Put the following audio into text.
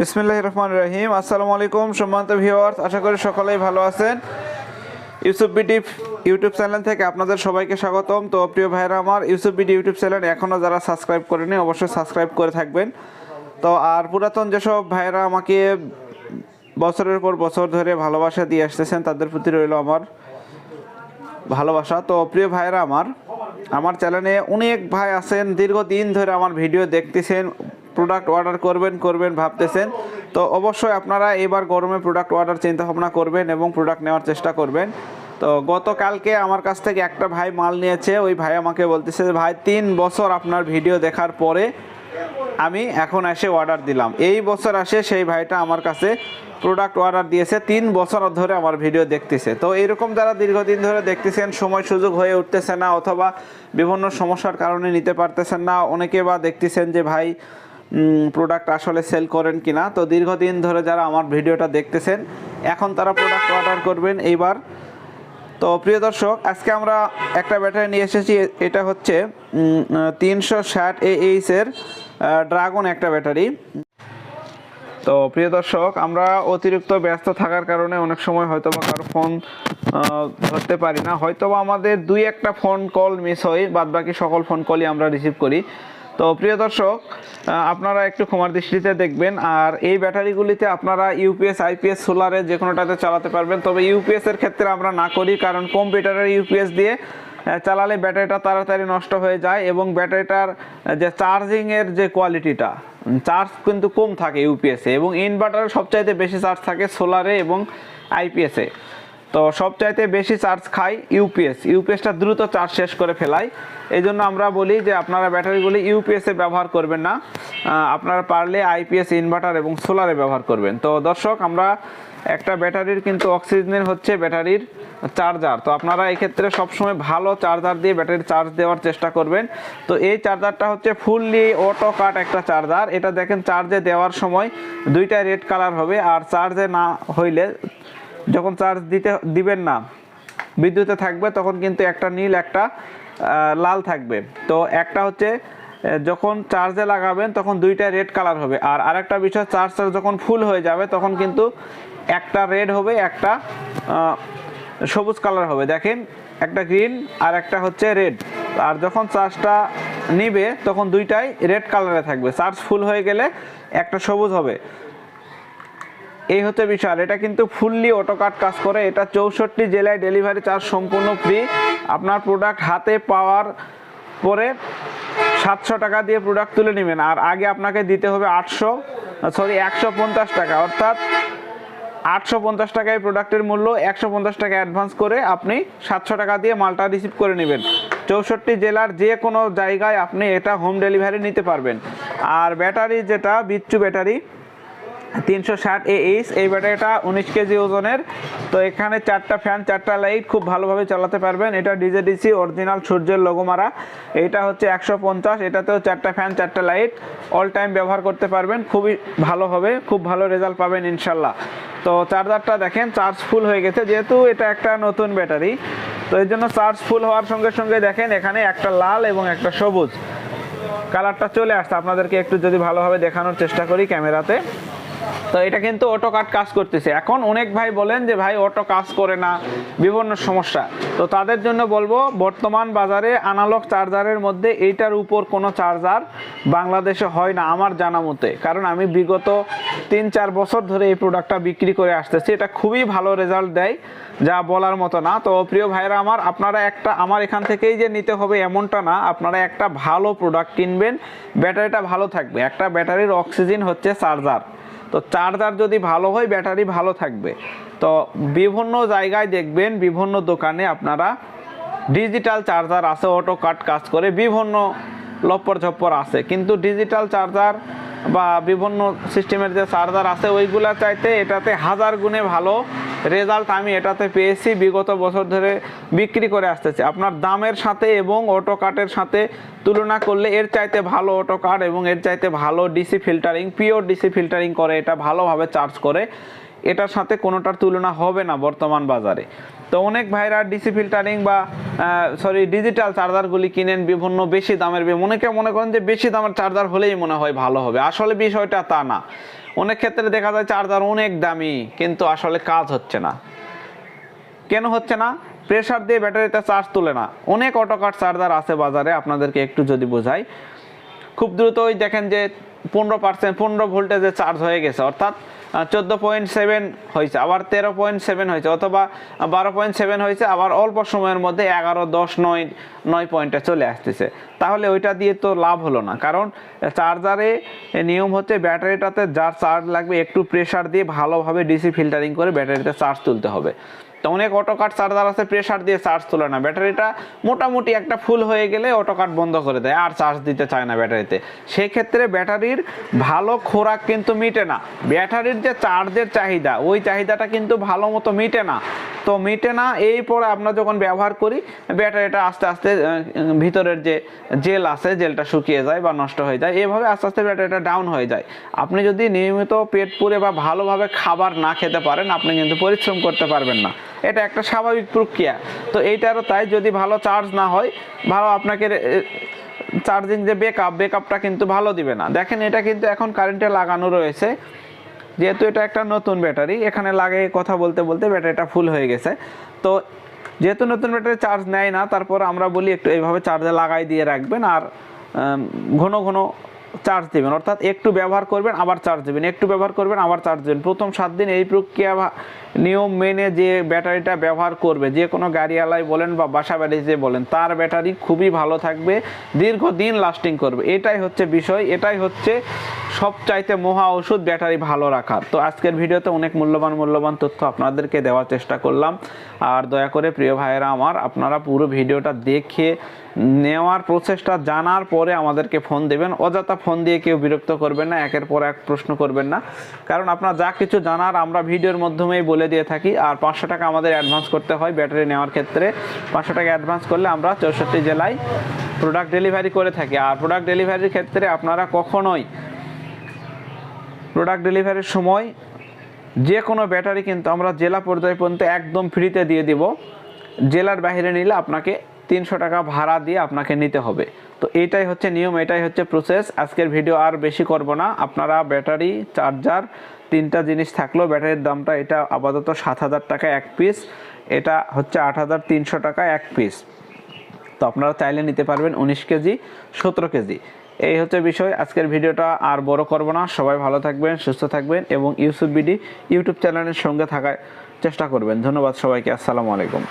বিসমিল্লাহ রহমান রহিম। আসসালামু আলাইকুম সম্মানিত ভিউয়ার্স, আশা করি সকলেই ভালো আছেন। ইউসুফ বিডি ইউটিউব চ্যানেল থেকে আপনাদের সবাইকে স্বাগতম। তো প্রিয় ভাইরা আমার ইউসুফ বিডি ইউটিউব চ্যানেল এখনও যারা সাবস্ক্রাইব করেনি, অবশ্যই সাবস্ক্রাইব করে থাকবেন। তো আর পুরাতন যেসব ভাইরা আমাকে বছরের পর বছর ধরে ভালোবাসা দিয়ে আসতেছেন, তাদের প্রতি রইল আমার ভালোবাসা। তো প্রিয় ভাইরা আমার আমার চ্যানেলে অনেক ভাই আছেন, দীর্ঘদিন ধরে আমার ভিডিও দেখতেছেন প্রোডাক্ট অর্ডার করবেন করবেন ভাবতেছেন, তো অবশ্যই আপনারা এবার গরমে প্রোডাক্ট অর্ডার চিন্তা ভাবনা করবেন এবং প্রোডাক্ট নেওয়ার চেষ্টা করবেন। তো গতকালকে আমার কাছ থেকে একটা ভাই মাল নিয়েছে, ওই ভাই আমাকে বলতেছে, ভাই, তিন বছর আপনার ভিডিও দেখার পরে আমি এখন এসে অর্ডার দিলাম। এই বছর আসে সেই ভাইটা আমার কাছে প্রোডাক্ট অর্ডার দিয়েছে, তিন বছর ধরে আমার ভিডিও দেখতেছে। তো এরকম যারা দীর্ঘদিন ধরে দেখতেছেন, সময় সুযোগ হয়ে উঠতেছে না অথবা বিভিন্ন সমস্যার কারণে নিতে পারতেছেন না, অনেকে বা দেখতেছেন যে, ভাই প্রোডাক্ট আসলে সেল করেন কি না তো দীর্ঘদিন ধরে যারা আমার ভিডিওটা দেখতেছেন, এখন তারা প্রোডাক্ট অর্ডার করবেন এইবার। তো প্রিয় দর্শক, আজকে আমরা একটা ব্যাটারি নিয়ে এসেছি, এটা হচ্ছে তিনশো ষাট এইচের ড্রাগন একটা ব্যাটারি তো প্রিয় দর্শক, আমরা অতিরিক্ত ব্যস্ত থাকার কারণে অনেক সময় হয়তো বা কারও ফোন ধরতে পারি না। হয়তো বা আমাদের দুই একটা ফোন কল মিস হয় বাদ বাকি সকল ফোন কলই আমরা রিসিভ করি। তো প্রিয় দর্শক আপনারা একটু ক্ষমার দৃষ্টিতে দেখবেন, আর এই ব্যাটারিগুলিতে আপনারা ইউপিএস, আইপিএস, সোলারে যে কোনোটাতে চালাতে পারবেন। তবে ইউপিএস এর ক্ষেত্রে আমরা না করি, কারণ কম্পিউটারের ইউপিএস দিয়ে চালালে ব্যাটারিটা তাড়াতাড়ি নষ্ট হয়ে যায় এবং ব্যাটারিটার যে চার্জিংয়ের যে কোয়ালিটিটা চার্জ কিন্তু কম থাকে ইউপিএসে এবং ইনভার্টারে সবচাইতে বেশি চার্জ থাকে সোলারে এবং আইপিএসে। তো সবচাইতে বেশি চার্জ খায় ইউপিএস ইউপিএসটা দ্রুত চার্জ শেষ করে ফেলায় এই জন্য আমরা বলি যে আপনারা ব্যাটারিগুলি ইউপিএসে ব্যবহার করবেন না। আপনারা পারলে আইপিএস ইনভার্টার এবং সোলারে ব্যবহার করবেন। তো দর্শক, আমরা একটা ব্যাটারির কিন্তু অক্সিজেনের হচ্ছে ব্যাটারির চার্জার তো আপনারা এই ক্ষেত্রে সবসময় ভালো চার্জার দিয়ে ব্যাটারির চার্জ দেওয়ার চেষ্টা করবেন। তো এই চার্জারটা হচ্ছে ফুললি অটো কাট একটা চার্জার এটা দেখেন চার্জে দেওয়ার সময় দুইটা রেড কালার হবে। আর চার্জে না হইলে যখন চার্জ দিতে, দিবেন না, বিদ্যুতে থাকবে, তখন কিন্তু একটা নীল, একটা লাল থাকবে। তো একটা হচ্ছে যখন চার্জে লাগাবেন, তখন দুইটা রেড কালার হবে। আর আরেকটা বিষয় চার্জটা যখন ফুল হয়ে যাবে, তখন কিন্তু একটা রেড হবে, একটা সবুজ কালার হবে। দেখেন, একটা গ্রিন আর একটা হচ্ছে রেড। আর যখন চার্জটা নিবে, তখন দুইটাই রেড কালারে থাকবে। চার্জ ফুল হয়ে গেলে একটা সবুজ হবে। এই হচ্ছে আর এটা কিন্তু ফুললি অটো কাট কাজ করে। এটা চৌষট্টি জেলায় ডেলিভারি চার্জ সম্পূর্ণ ফ্রি আপনার প্রোডাক্ট হাতে পাওয়ার পরে সাতশো টাকা দিয়ে প্রোডাক্ট তুলে নেবেন। আর আগে আপনাকে দিতে হবে আটশো সরি একশো পঞ্চাশ টাকা। অর্থাৎ আটশো পঞ্চাশ টাকায় প্রোডাক্টের মূল্য একশো পঞ্চাশ টাকা অ্যাডভান্স করে আপনি সাতশো টাকা দিয়ে মালটা রিসিভ করে নেবেন। চৌষট্টি জেলার যে কোনো জায়গায় আপনি এটা হোম ডেলিভারি নিতে পারবেন। আর ব্যাটারি যেটা, বিচ্ছু ব্যাটারি তিনশো ষাট এইচ এই ব্যাটারিটা উনিশ কেজি ওজনের। তো এখানে চারটা ফ্যান চারটা লাইট খুব ভালোভাবে চালাতে পারবেন। এটা ডিজেডিসি অরিজিনাল সূর্যের লোগো মারা এটা হচ্ছে একশো পঞ্চাশ, এটাতেও চারটা ফ্যান চারটা লাইট অল টাইম ব্যবহার করতে পারবেন। খুবই ভালো হবে, খুব ভালো রেজাল্ট পাবেন ইনশাল্লাহ। তো চার্জারটা দেখেন চার্জ ফুল হয়ে গেছে। যেহেতু এটা একটা নতুন ব্যাটারি, তো এই জন্য চার্জ ফুল হওয়ার সঙ্গে সঙ্গে দেখেন, এখানে একটা লাল এবং একটা সবুজ। কালারটা চলে আসছে। আপনাদেরকে একটু যদি ভালোভাবে দেখানোর চেষ্টা করি ক্যামেরাতে। তো এটা কিন্তু অটো কাট কাজ করতেছে। এখন অনেক ভাই বলেন যে, ভাই অটো কাজ করে না, বিভিন্ন সমস্যা। তো তাদের জন্য বলব, বর্তমান বাজারে আনালগ চার্জারের মধ্যে এইটার উপর কোনো চার্জার বাংলাদেশে হয় না, আমার জানা মতে। কারণ আমি বিগত তিন চার বছর ধরে এই প্রোডাক্টটা বিক্রি করে আসতেছি। এটা খুবই ভালো রেজাল্ট দেয়, যা বলার মতো না। তো প্রিয় ভাইরা আমার, আপনারা একটা, আমার এখান থেকেই যে নিতে হবে এমনটা না, আপনারা একটা ভালো প্রোডাক্ট কিনবেন, ব্যাটারিটা ভালো থাকবে। একটা ব্যাটারির অক্সিজেন হচ্ছে চার্জার তো চার্জার যদি ভালো হয়, ব্যাটারি ভালো থাকবে। তো বিভিন্ন জায়গায় দেখবেন, বিভিন্ন দোকানে আপনারা ডিজিটাল চার্জার আছে অটো কাট কাজ করে বিভিন্ন লপ্পর ঝপ্পর আছে। কিন্তু ডিজিটাল চার্জার বা বিভিন্ন সিস্টেমের যে চার্জার আছে, ওইগুলা চাইতে এটাতে হাজার গুণে ভালো রেজাল্ট আমি এটাতে পেয়েছি, বিগত বছর ধরে বিক্রি করে আসতেছি। আপনার দামের সাথে এবং অটো কাটের সাথে তুলনা করলে এর চাইতে ভালো অটো কাট এবং এর চাইতে ভালো DC filtering pure DC filtering করে এটা ভালোভাবে চার্জ করে। এটার সাথে কোনোটার তুলনা হবে না বর্তমান বাজারে। তো অনেক ভাইরা ডিসি ফিল্টারিং বা সরি ডিজিটাল চার্জারগুলি কিনেন, বিভিন্ন বেশি দামের অনেকে মনে করেন যে বেশি দামের চার্জার হলেই মনে হয় ভালো হবে। আসলে বিষয়টা তা না। অনেক ক্ষেত্রে দেখা যায় চার্জার অনেক দামি, কিন্তু আসলে কাজ হচ্ছে না। কেন হচ্ছে না? প্রেশার দিয়ে ব্যাটারিতে চার্জ তুলে না। অনেক অটোকাট চার্জার আছে বাজারে, আপনাদেরকে একটু যদি বোঝাই। খুব দ্রুতই দেখেন যে পনেরো পার্সেন্ট পনেরো ভোল্টেজে চার্জ হয়ে গেছে। অর্থাৎ চোদ্দ পয়েন্ট সেভেন হয়েছে, আবার তেরো পয়েন্ট সেভেন হয়েছে, অথবা বারো পয়েন্ট সেভেন হয়েছে, আবার অল্প সময়ের মধ্যে এগারো, দশ, নয় নয় পয়েন্টে চলে আসতেছে। তাহলে ওইটা দিয়ে তো লাভ হলো না, কারণ চার্জারে নিয়ম হচ্ছে ব্যাটারিটাতে যার চার্জ লাগবে, একটু প্রেশার দিয়ে ভালোভাবে ডিসি ফিল্টারিং করে ব্যাটারিতে চার্জ তুলতে হবে। তো অনেক অটোকাট চার্জার আছে প্রেশার দিয়ে চার্জ তোলে না। ব্যাটারিটা মোটামুটি একটা ফুল হয়ে গেলে অটোকাট বন্ধ করে দেয়, আর চার্জ দিতে চায় না ব্যাটারিতে। সেক্ষেত্রে ব্যাটারির ভালো খোরাক কিন্তু মিটে না। ব্যাটারির যে চার্জের চাহিদা, ওই চাহিদাটা কিন্তু ভালো মতো মিটে না। তো মিটে না, এই পরে আমরা যখন ব্যবহার করি, ব্যাটারিটা আস্তে আস্তে ভিতরের যে জেল আছে, জেলটা শুকিয়ে যায় বা নষ্ট হয়ে যায়, এভাবে আস্তে আস্তে ব্যাটারিটা ডাউন হয়ে যায়। আপনি যদি নিয়মিত পেট পুরে বা ভালোভাবে খাবার না খেতে পারেন, আপনি কিন্তু পরিশ্রম করতে পারবেন না। এটা একটা স্বাভাবিক প্রক্রিয়া। তো এইটারও তাই, যদি ভালো চার্জ না হয়, ভালো আপনাকে চার্জিং যে বেকআপ বেকআপটা কিন্তু ভালো দিবে না। দেখেন এটা কিন্তু এখন কারেন্টে লাগানো রয়েছে। যেহেতু এটা একটা নতুন ব্যাটারি, এখানে লাগে কথা বলতে বলতে ব্যাটারিটা ফুল হয়ে গেছে। তো যেহেতু নতুন ব্যাটারি চার্জ নেয় না, তারপর আমরা বলি একটু এইভাবে চার্জে লাগাই দিয়ে রাখবেন। আর ঘন ঘন চার্জ দেবেন, অর্থাৎ একটু ব্যবহার করবেন, আবার চার্জ দেবেন। একটু ব্যবহার করবেন, আবার চার্জ দেবেন। প্রথম সাত দিন এই প্রক্রিয়া নিয়ম মেনে যে ব্যাটারিটা ব্যবহার করবে, যে কোনো গাড়িওয়ালায় বলেন বা বাসা যে বলেন, তার ব্যাটারি খুবই ভালো থাকবে, দীর্ঘদিন লাস্টিং করবে। এটাই হচ্ছে বিষয়, এটাই হচ্ছে সবচাইতে মহা ওষুধ ব্যাটারি ভালো রাখা তো আজকের ভিডিওতে অনেক মূল্যবান মূল্যবান তথ্য আপনাদেরকে দেওয়ার চেষ্টা করলাম। আর দয়া করে প্রিয় ভাইয়েরা আমার, আপনারা পুরো ভিডিওটা দেখে নেওয়ার প্রসেসটা জানার পরে আমাদেরকে ফোন দেবেন। অযথা ফোন দিয়ে কেউ বিরক্ত করবেন না, একের পর এক প্রশ্ন করবেন না। কারণ আপনার যা কিছু জানার আমরা ভিডিওর মাধ্যমেই বলে দিয়ে থাকি। আর পাঁচশো টাকা আমাদের অ্যাডভান্স করতে হয় ব্যাটারি নেওয়ার ক্ষেত্রে। পাঁচশো টাকা অ্যাডভান্স করলে আমরা চৌষট্টি জেলায় প্রোডাক্ট ডেলিভারি করে থাকি। আর প্রোডাক্ট ডেলিভারির ক্ষেত্রে আপনারা কখনোই প্রোডাক্ট ডেলিভারির সময় যে কোনো ব্যাটারি কিন্তু আমরা জেলা পর্যায় পর্যন্ত একদম ফ্রিতে দিয়ে দিব। জেলার বাইরে নিলে আপনাকে তিনশো টাকা ভাড়া দিয়ে আপনাকে নিতে হবে। তো এটাই হচ্ছে নিয়ম, এটাই হচ্ছে প্রসেস আজকের ভিডিও আর বেশি করব না। আপনারা ব্যাটারি চার্জার তিনটা জিনিস থাকল। ব্যাটারির দামটা এটা আপাতত সাত হাজার টাকা এক পিস এটা হচ্ছে আট হাজার তিনশো টাকা এক পিস তো আপনারা চাইলে নিতে পারবেন উনিশ কেজি, সতেরো কেজি। এই হচ্ছে বিষয়। আজকের ভিডিওটা আর বড় করব না। সবাই ভালো থাকবেন, সুস্থ থাকবেন এবং ইউসুফ বিডি ইউটিউব চ্যানেলের সঙ্গে থাকার চেষ্টা করবেন। ধন্যবাদ সবাইকে। আসসালামু আলাইকুম।